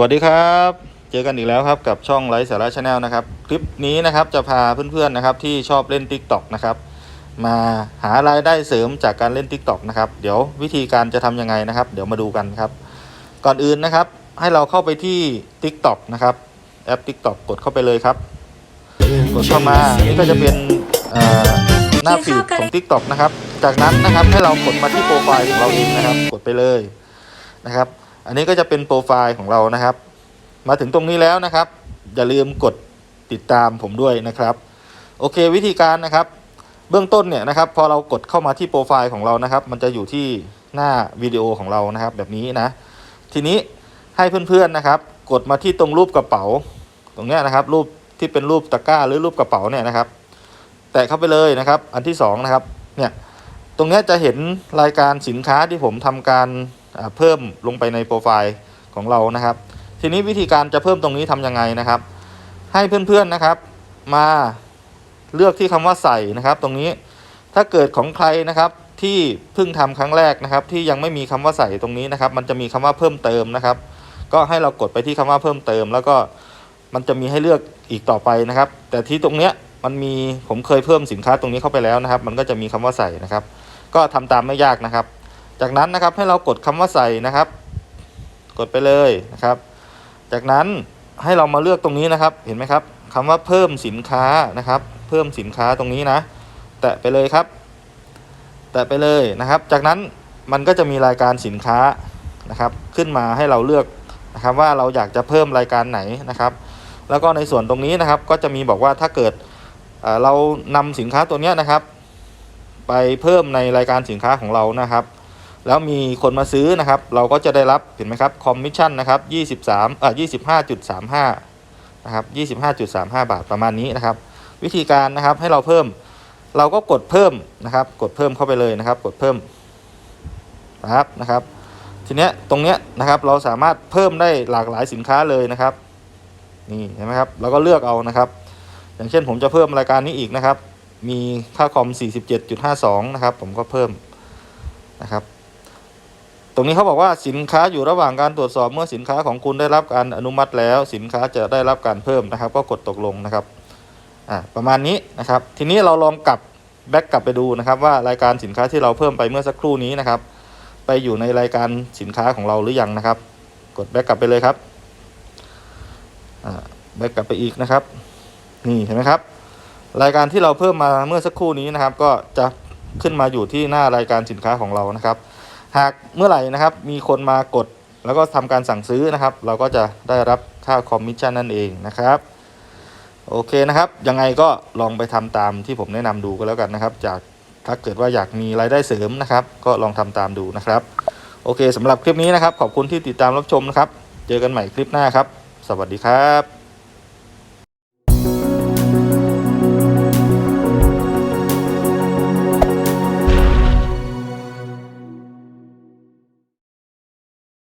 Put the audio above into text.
วัสดีครับ เจอกันอีกแล้วครับกับช่องไลฟ์สาระชาแนลนะครับ คลิปนี้นะครับจะพาเพื่อนๆนะครับที่ชอบเล่น Tik t o อกนะครับมาหารายได้เสริมจากการเล่น Tik t o อกนะครับเดี๋ยววิธีการจะทำยังไงนะครับ เดี๋ยวมาดูกันครับ ก่อนอื่นนะครับให้เราเข้าไปที่ Tik t o อกนะครับแอป Tik t o อกกดเข้าไปเลยครับ กดเข้ามานี่ก็จะเป็นหน้าฟีดของ Tik t o อกนะครับ จากนั้นนะครับให้เรากดมาที่โปรไฟล์ของเราเองนะครับ กดไปเลยนะครับ อันนี้ก็จะเป็นโปรไฟล์ของเรานะครับ มาถึงตรงนี้แล้วนะครับ อย่าลืมกดติดตามผมด้วยนะครับ โอเควิธีการนะครับ เบื้องต้นเนี่ยนะครับ พอเรากดเข้ามาที่โปรไฟล์ของเรานะครับ มันจะอยู่ที่หน้าวิดีโอของเรานะครับ แบบนี้นะ ทีนี้ให้เพื่อนๆนะครับ กดมาที่ตรงรูปกระเป๋า ตรงเนี้ยนะครับ รูปที่เป็นรูปตะกร้าหรือรูปกระเป๋าเนี่ยนะครับ แตะเข้าไปเลยนะครับ อันที่สองนะครับเนี่ยตรงเนี้ยจะเห็นรายการสินค้าที่ผมทำการ เพิ่มลงไปในโปรไฟล์ของเรานะครับ ทีนี้วิธีการจะเพิ่มตรงนี้ทำยังไงนะครับ ให้เพื่อนๆนะครับ มาเลือกที่คำว่าใส่นะครับ ตรงนี้ถ้าเกิดของใครนะครับที่เพิ่งทำครั้งแรกนะครับ ที่ยังไม่มีคำว่าใส่ตรงนี้นะครับ มันจะมีคำว่าเพิ่มเติมนะครับ ก็ให้เรากดไปที่คำว่าเพิ่มเติม แล้วก็มันจะมีให้เลือกอีกต่อไปนะครับ แต่ที่ตรงเนี้ยมันมีผมเคยเพิ่มสินค้าตรงนี้เข้าไปแล้วนะครับ มันก็จะมีคำว่าใส่นะครับ ก็ทำตามไม่ยากนะครับ จากนั้นนะครับให้เรากดคำว่าใส่นะครับ กดไปเลยนะครับ จากนั้นให้เรามาเลือกตรงนี้นะครับ เห็นไหมครับคำว่าเพิ่มสินค้านะครับ เพิ่มสินค้าตรงนี้นะ แตะไปเลยครับ แตะไปเลยนะครับ จากนั้นมันก็จะมีรายการสินค้านะครับ ขึ้นมาให้เราเลือกนะครับ ว่าเราอยากจะเพิ่มรายการไหนนะครับ แล้วก็ในส่วนตรงนี้นะครับ ก็จะมีบอกว่าถ้าเกิดเรานำสินค้าตัวนี้นะครับ ไปเพิ่มในรายการสินค้าของเรานะครับ แล้วมีคนมาซื้อนะครับ เราก็จะได้รับเห็นไหมครับคอมมิชชั่นนะครับ23อ่า25.35นะครับ25.35 บาทประมาณนี้นะครับ วิธีการนะครับให้เราเพิ่ม เราก็กดเพิ่มนะครับ กดเพิ่มเข้าไปเลยนะครับ กดเพิ่มนะครับนะครับ ทีเนี้ยตรงเนี้ยนะครับเราสามารถเพิ่มได้หลากหลายสินค้าเลยนะครับนี่เห็นไหมครับเราก็เลือกเอานะครับ อย่างเช่นผมจะเพิ่มรายการนี้อีกนะครับ มีค่าคอม 47.52 นะครับ ผมก็เพิ่มนะครับ รงนี้เขาบอกว่าสินค้าอยู่ระหว่างการตรวจสอบเมื่อสินค้าของคุณได้รับการอนุมัติแล้ว สินค้าจะได้รับการเพิ่มนะครับ ก็กดตกลงนะครับอ่าประมาณนี้นะครับ ทีนี้เราลองกลับแบ็กกลับไปดูนะครับว่ารายการสินค้าที่เราเพิ่มไปเมื่อสักครู่นี้นะครับ ไปอยู่ในรายการสินค้าของเราหรือยังนะครับ กดแบ็กกลับไปเลยครับแบ็กกลับไปอีกนะครับ นี่เห็นไหมครับ รายการที่เราเพิ่มมาเมื่อสักครู่นี้นะครับ ก็จะขึ้นมาอยู่ที่หน้ารายการสินค้าของเรานะครับ หากเมื่อไหร่นะครับมีคนมากดแล้วก็ทำการสั่งซื้อนะครับ เราก็จะได้รับค่าคอมมิชชั่นนั่นเองนะครับโอเคนะครับยังไงก็ลองไปทำตามที่ผมแนะนำดูก็แล้วกันนะครับ จากถ้าเกิดว่าอยากมีรายได้เสริมนะครับ ก็ลองทำตามดูนะครับ โอเคสำหรับคลิปนี้นะครับ ขอบคุณที่ติดตามรับชมนะครับ เจอกันใหม่คลิปหน้าครับ สวัสดีครับ